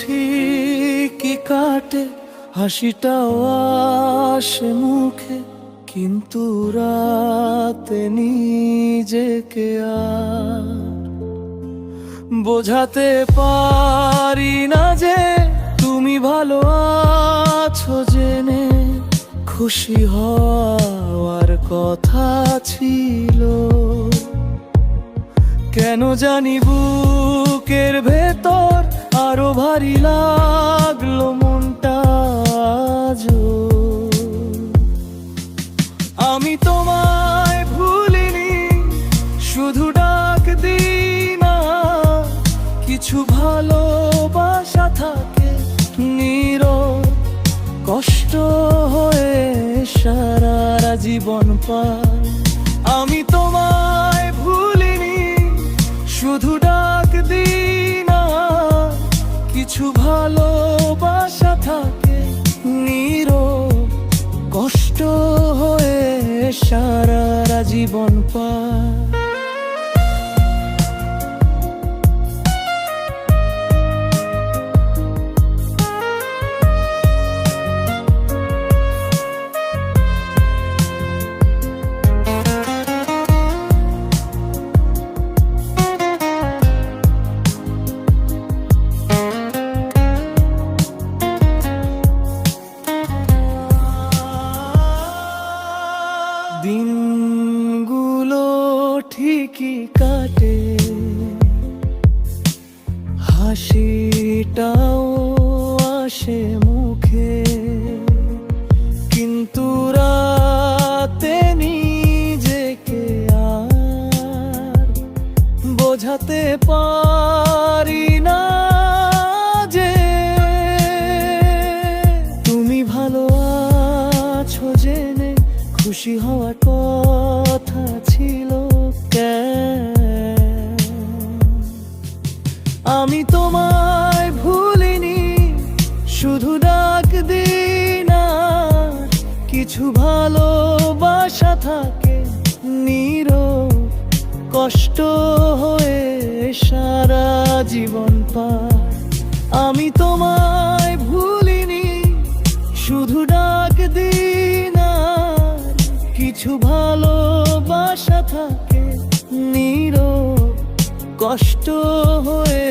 ঠিকই কাটে, হাসিটাও আসে মুখে, কিন্তু রাতে নিজেকে আর বোঝাতে পারি না যে তুমি ভালো আছো জেনে খুশি হওয়ার কথা ছিল। কেন জানি বুকের ভেতর ভারী লাগল মনটা আজও। আমি তোমায় ভুলিনি, শুধু ডাক দিই না কিছু ভালোবাসা থাকে নির কষ্ট হয়ে সারা জীবন পার আমি তোমায় সারা জীবন পার ঠিকই কাটে? হাসিটাও আসে মুখে, কিন্তু রাতে নিজেকে আর বোঝাতে পারি না যে তুমি ভালো আছো জেনে খুশি হওয়ার কথা ছিল। আমি তোমায় ভুলিনি, শুধু ডাক আর কিছু ভালোবাসা থাকে, নীরব, কষ্ট হয়ে সারা জীবন পার। আমি তোমায় ভুলিনি, শুধু ডাক আর কিছু ভালোবাসা থাকে, নীরব, কষ্ট হয়ে